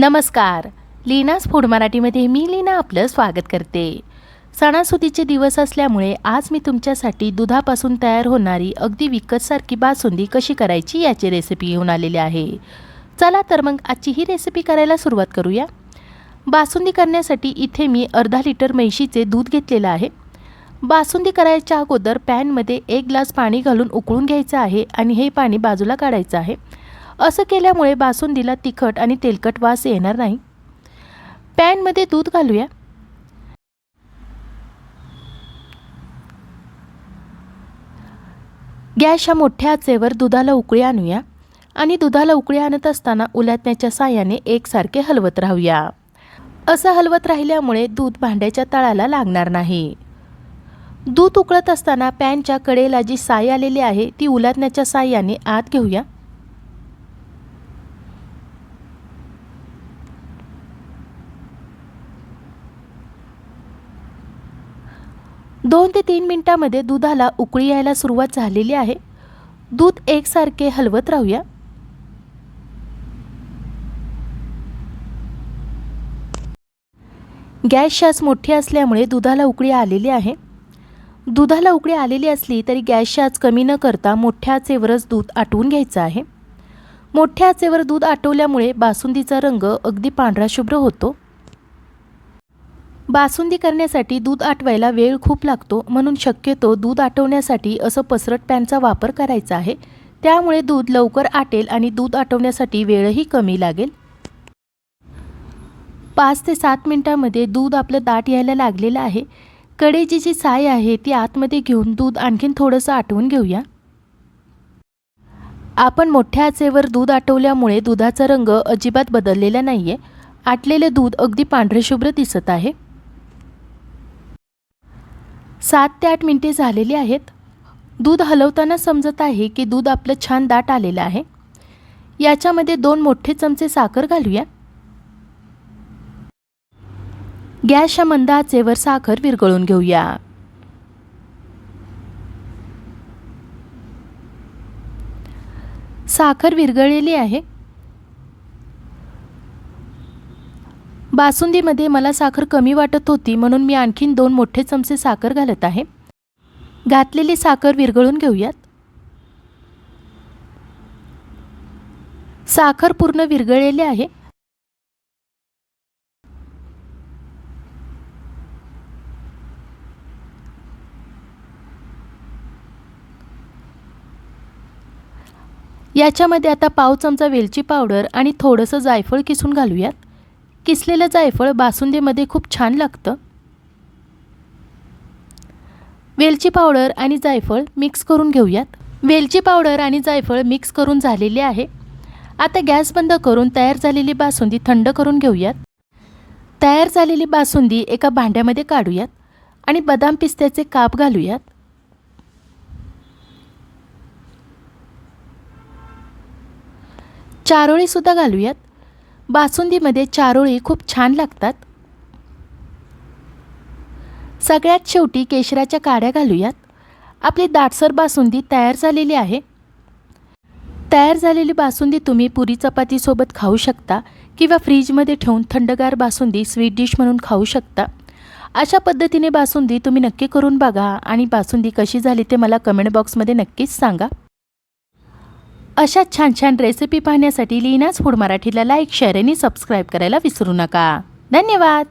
नमस्कार. लीनास फूड मराठीमध्ये मी लीना आपलं स्वागत करते. सणासुदीचे दिवस असल्यामुळे आज मी तुमच्यासाठी दुधापासून तयार होणारी अगदी विकतसारखी बासुंदी कशी करायची याची रेसिपी घेऊन आलेली आहे. चला तर मग आजची ही रेसिपी करायला सुरुवात करूया. बासुंदी करण्यासाठी इथे मी अर्धा लिटर म्हैशीचे दूध घेतलेलं आहे. बासुंदी करायच्या अगोदर पॅनमध्ये एक ग्लास पाणी घालून उकळून घ्यायचं आहे आणि हे पाणी बाजूला काढायचं आहे. असं केल्यामुळे बासुंदीला तिखट आणि तेलकट वास येणार नाही. पॅनमध्ये दूध घालूया. गॅस ह्या मोठ्या आचेवर दुधाला उकळी आणूया आणि दुधाला उकळी आणत असताना उलाटण्याच्या साह्याने एकसारखे हलवत राहूया. असं हलवत राहिल्यामुळे दूध भांड्याच्या तळाला लागणार नाही. दूध उकळत असताना पॅनच्या कडेला जी साय आलेली आहे ती उलाटण्याच्या साह्याने आत घेऊया. दोन ते तीन मिनटामध्ये दुधाला उकळी यायला सुरुवात झालेली आहे. दूध एकसारखे हलवत राहूया. गॅस शास मोठी असल्यामुळे दुधाला उकळी आलेली आहे. दुधाला उकळी आलेली असली तरी गॅस शास कमी न करता मोठ्या आचेवरच दूध आटवून घ्यायचं आहे. मोठ्या आचेवर दूध आटवल्यामुळे बासुंदीचा रंग अगदी पांढरा शुभ्र होतो. बासुंदी करण्यासाठी दूध आटवायला वेळ खूप लागतो म्हणून शक्यतो दूध आटवण्यासाठी असं पसरट पॅनचा वापर करायचा आहे. त्यामुळे दूध लवकर आटेल आणि दूध आटवण्यासाठी वेळही कमी लागेल. पाच ते सात मिनटामध्ये दूध आपलं दाट यायला लागलेलं आहे. कडेची जी साय आहे ती आतमध्ये घेऊन दूध आणखीन थोडंसं आटवून घेऊया. आपण मोठ्या आचेवर दूध आटवल्यामुळे दुधाचा रंग अजिबात बदललेला नाही आहे आटलेले दूध अगदी पांढरे शुभ्र दिसत आहे. सात ते आठ मिनटे झालेली आहेत. दूध हलवताना समजत आहे की दूध आपलं छान दाट आलेलं आहे. याच्यामध्ये दोन मोठे चमचे साखर घालूया. गॅसच्या मंद आचेवर साखर विरघळून घेऊया. साखर विरघळलेली आहे. बासुंदीमध्ये मला साखर कमी वाटत होती म्हणून मी आणखीन दोन मोठे चमचे साखर घालत आहे. घातलेली साखर विरघळून घेऊयात. साखर पूर्ण विरघळलेली आहे. याच्यामध्ये आता पाव चमचा वेलची पावडर आणि थोडंसं जायफळ किसून घालूयात. किसलेलं जायफळ बासुंदीमध्ये खूप छान लागतं? वेलची पावडर आणि जायफळ मिक्स करून घेऊयात. वेलची पावडर आणि जायफळ मिक्स करून झालेली आहे. आता गॅस बंद करून तयार झालेली बासुंदी थंड करून घेऊयात. तयार झालेली बासुंदी एका भांड्यामध्ये काढूयात आणि बदाम पिस्त्याचे काप घालूयात. चारोळीसुद्धा घालूयात. बासुंदीमध्ये चारोळी खूप छान लागतात. सगळ्यात शेवटी केशराच्या काड्या घालूयात. आपली दाटसर बासुंदी तयार झालेली आहे. तयार झालेली बासुंदी तुम्ही पुरी चपातीसोबत खाऊ शकता किंवा फ्रीजमध्ये ठेवून थंडगार बासुंदी स्वीट डिश म्हणून खाऊ शकता. अशा पद्धतीने बासुंदी तुम्ही नक्की करून बघा आणि बासुंदी कशी झाली ते मला कमेंट बॉक्समध्ये नक्कीच सांगा. अशा छान छान रेसिपी पाहण्यासाठी लीनाच फूड मराठीला लाईक शेअर आणि सबस्क्राईब करायला विसरू नका. धन्यवाद.